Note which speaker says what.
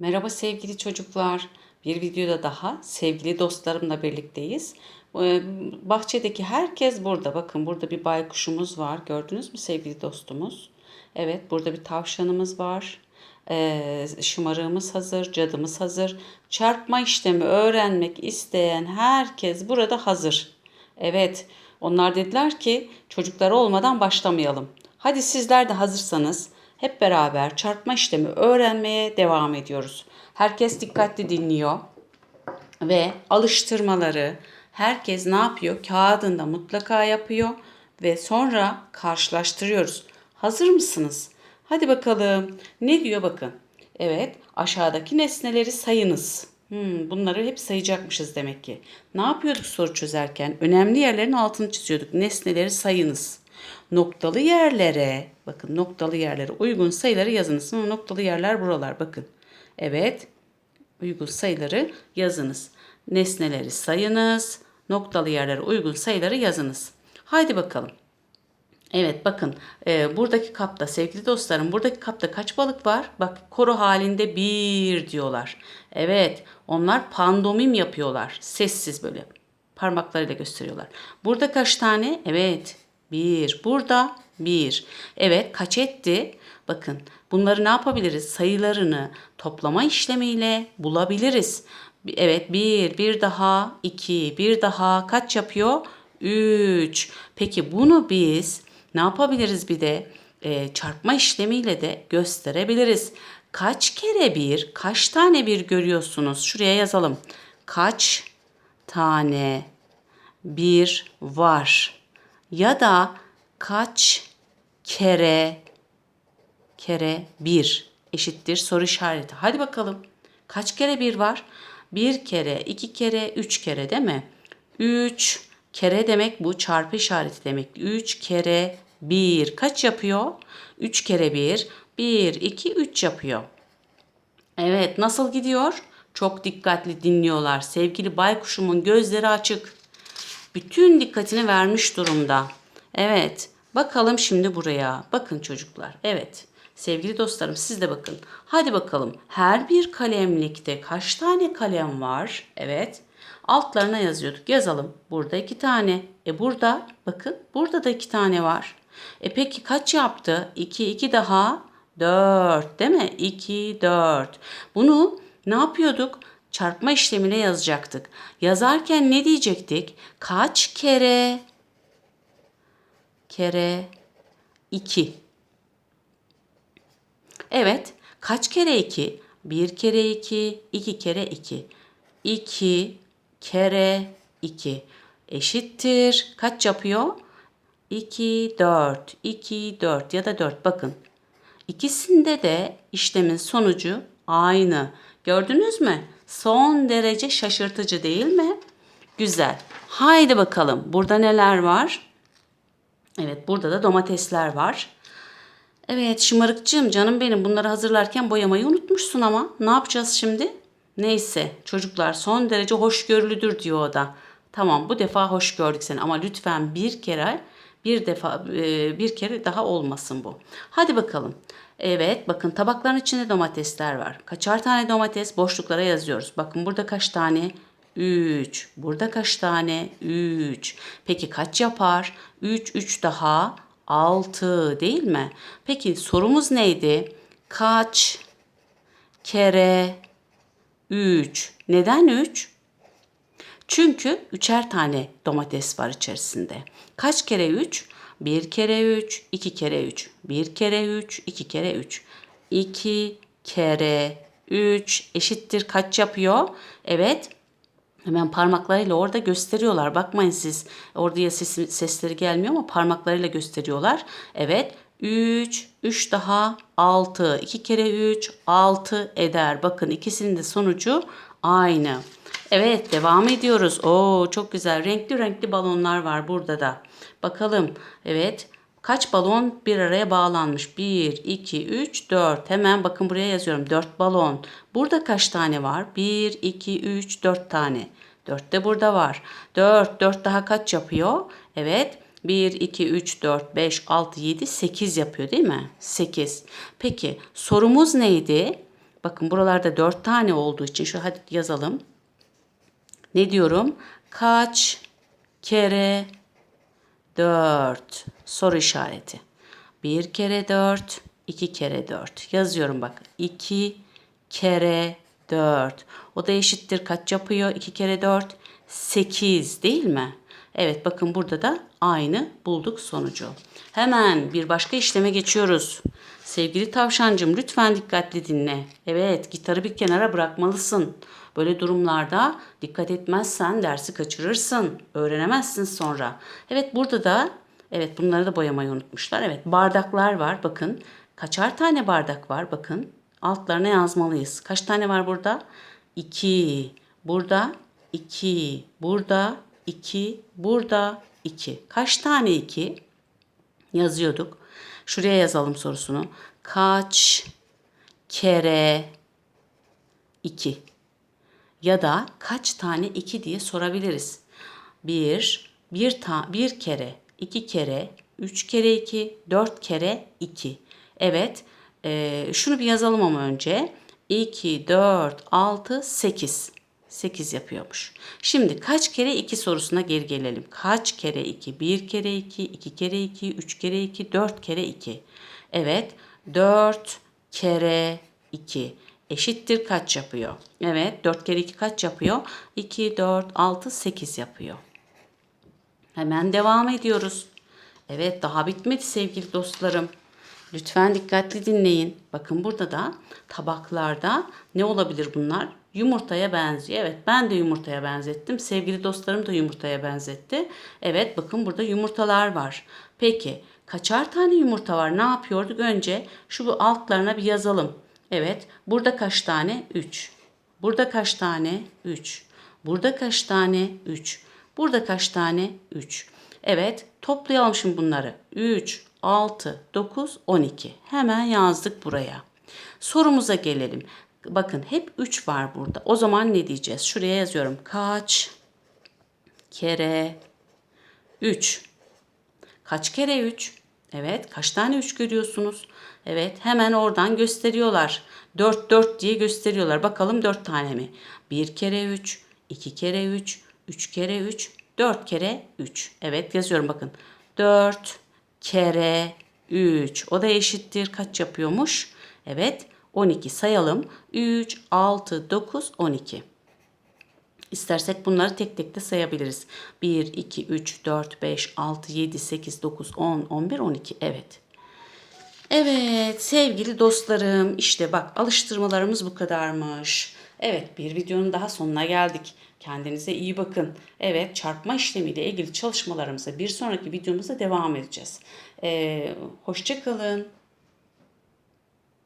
Speaker 1: Merhaba sevgili çocuklar. Bir videoda daha sevgili dostlarımla birlikteyiz. Ee, Bahçedeki herkes burada. Bakın burada bir baykuşumuz var. Gördünüz mü sevgili dostumuz? Evet burada bir tavşanımız var. Ee, şımarığımız hazır, cadımız hazır. Çarpma işlemi öğrenmek isteyen herkes burada hazır. Evet, onlar dediler ki çocuklar olmadan başlamayalım. Hadi sizler de hazırsanız hep beraber çarpma işlemi öğrenmeye devam ediyoruz. Herkes dikkatli dinliyor ve alıştırmaları herkes ne yapıyor? Kağıdında mutlaka yapıyor ve sonra karşılaştırıyoruz. Hazır mısınız? Hadi bakalım. Ne diyor bakın. Evet, aşağıdaki nesneleri sayınız. Hmm, bunları hep sayacakmışız demek ki. Ne yapıyorduk soru çözerken? Önemli yerlerin altını çiziyorduk. Nesneleri sayınız. Noktalı yerlere, bakın noktalı yerlere uygun sayıları yazınız. Hı, Noktalı yerler buralar bakın. Evet, uygun sayıları yazınız. Nesneleri sayınız. Noktalı yerlere uygun sayıları yazınız. Haydi bakalım. Evet bakın e, buradaki kapta sevgili dostlarım buradaki kapta kaç balık var? Bak koro halinde bir diyorlar. Evet onlar pandomim yapıyorlar. Sessiz böyle parmaklarıyla gösteriyorlar. Burada kaç tane? Evet bir. Burada bir. Evet kaç etti? Bakın bunları ne yapabiliriz? Sayılarını toplama işlemiyle bulabiliriz. Evet bir, bir daha, iki, bir daha kaç yapıyor? Üç. Peki bunu biz ne yapabiliriz bir de? Ee, çarpma işlemiyle de gösterebiliriz. Kaç kere bir, kaç tane bir görüyorsunuz? Şuraya yazalım. Kaç tane bir var? Ya da kaç kere kere bir eşittir soru işareti. Hadi bakalım. Kaç kere bir var? Bir kere, iki kere, üç kere değil mi? Üç kere demek bu çarpı işareti demek. Üç kere bir kaç yapıyor? Üç kere bir, bir, iki, üç yapıyor. Evet nasıl gidiyor? Çok dikkatli dinliyorlar. Sevgili baykuşumun gözleri açık. Bütün dikkatini vermiş durumda. Evet bakalım şimdi buraya. Bakın çocuklar. Evet sevgili dostlarım siz de bakın. Hadi bakalım her bir kalemlikte kaç tane kalem var? Evet. Altlarına yazıyorduk. Yazalım. Burada iki tane. E burada bakın burada da iki tane var. E peki kaç yaptı? 2, 2 daha 4 değil mi? 2, 4. Bunu ne yapıyorduk? Çarpma işlemine yazacaktık. Yazarken ne diyecektik? Kaç kere kere 2. Evet. Kaç kere 2? 1 kere 2, 2 kere 2. 2 kere 2 eşittir. Kaç yapıyor? 2, 4, 2, 4 ya da 4. Bakın. İkisinde de işlemin sonucu aynı. Gördünüz mü? Son derece şaşırtıcı değil mi? Güzel. Haydi bakalım. Burada neler var? Evet burada da domatesler var. Evet şımarıkçığım canım benim bunları hazırlarken boyamayı unutmuşsun ama ne yapacağız şimdi? Neyse çocuklar son derece hoşgörülüdür diyor o da. Tamam bu defa hoş gördük seni ama lütfen bir kere bir defa e, bir kere daha olmasın bu. Hadi bakalım. Evet bakın tabakların içinde domatesler var. Kaçar tane domates boşluklara yazıyoruz. Bakın burada kaç tane? 3. Burada kaç tane? 3. Peki kaç yapar? 3 3 daha 6 değil mi? Peki sorumuz neydi? Kaç kere 3? Neden 3? Çünkü üçer tane domates var içerisinde. Kaç kere 3? 1 kere 3, 2 kere 3. 1 kere 3, 2 kere 3. 2 kere 3 eşittir kaç yapıyor? Evet. Hemen parmaklarıyla orada gösteriyorlar. Bakmayın siz oraya ses, sesleri gelmiyor ama parmaklarıyla gösteriyorlar. Evet. 3, 3 daha 6. 2 kere 3, 6 eder. Bakın ikisinin de sonucu aynı. Evet devam ediyoruz. Oo çok güzel. Renkli renkli balonlar var burada da. Bakalım. Evet. Kaç balon bir araya bağlanmış? 1, 2, 3, 4. Hemen bakın buraya yazıyorum. 4 balon. Burada kaç tane var? 1, 2, 3, 4 tane. 4 de burada var. 4, 4 daha kaç yapıyor? Evet. 1, 2, 3, 4, 5, 6, 7, 8 yapıyor değil mi? 8. Peki sorumuz neydi? Bakın buralarda 4 tane olduğu için şu hadi yazalım. Ne diyorum? Kaç kere 4 soru işareti. 1 kere 4, 2 kere 4. Yazıyorum bak. 2 kere 4. O da eşittir kaç yapıyor? 2 kere 4 8 değil mi? Evet bakın burada da aynı bulduk sonucu. Hemen bir başka işleme geçiyoruz. Sevgili tavşancım lütfen dikkatli dinle. Evet gitarı bir kenara bırakmalısın. Böyle durumlarda dikkat etmezsen dersi kaçırırsın. Öğrenemezsin sonra. Evet burada da evet bunları da boyamayı unutmuşlar. Evet bardaklar var bakın. Kaçar tane bardak var bakın. Altlarına yazmalıyız. Kaç tane var burada? 2. Burada 2. Burada 2. Burada 2. Kaç tane 2? Yazıyorduk. Şuraya yazalım sorusunu. Kaç kere 2? Ya da kaç tane 2 diye sorabiliriz. 1, 1 ta bir kere, 2 kere, 3 kere 2, 4 kere 2. Evet, e, şunu bir yazalım ama önce. 2, 4, 6, 8. 8 yapıyormuş. Şimdi kaç kere 2 sorusuna geri gelelim. Kaç kere 2? 1 kere 2, 2 kere 2, 3 kere 2, 4 kere 2. Evet, 4 kere 2 eşittir kaç yapıyor? Evet, 4 kere 2 kaç yapıyor? 2, 4, 6, 8 yapıyor. Hemen devam ediyoruz. Evet, daha bitmedi sevgili dostlarım. Lütfen dikkatli dinleyin. Bakın burada da tabaklarda ne olabilir bunlar? Yumurtaya benziyor. Evet ben de yumurtaya benzettim. Sevgili dostlarım da yumurtaya benzetti. Evet bakın burada yumurtalar var. Peki kaçar tane yumurta var? Ne yapıyorduk? Önce şu bu altlarına bir yazalım. Evet burada kaç tane? 3. Burada kaç tane? 3. Burada kaç tane? 3. Burada kaç tane? 3. Evet toplayalım şimdi bunları. 3, 6, 9, 12. Hemen yazdık buraya. Sorumuza gelelim. Bakın hep 3 var burada. O zaman ne diyeceğiz? Şuraya yazıyorum. Kaç kere 3? Kaç kere 3? Evet, kaç tane 3 görüyorsunuz? Evet, hemen oradan gösteriyorlar. 4 4 diye gösteriyorlar. Bakalım 4 tane mi? 1 kere 3, 2 kere 3, 3 kere 3, 4 kere 3. Evet, yazıyorum bakın. 4 kere 3. O da eşittir kaç yapıyormuş? Evet, 12 sayalım. 3, 6, 9, 12. İstersek bunları tek tek de sayabiliriz. 1, 2, 3, 4, 5, 6, 7, 8, 9, 10, 11, 12. Evet. Evet sevgili dostlarım işte bak alıştırmalarımız bu kadarmış. Evet bir videonun daha sonuna geldik. Kendinize iyi bakın. Evet çarpma işlemiyle ilgili çalışmalarımıza bir sonraki videomuzda devam edeceğiz. Ee, hoşça kalın.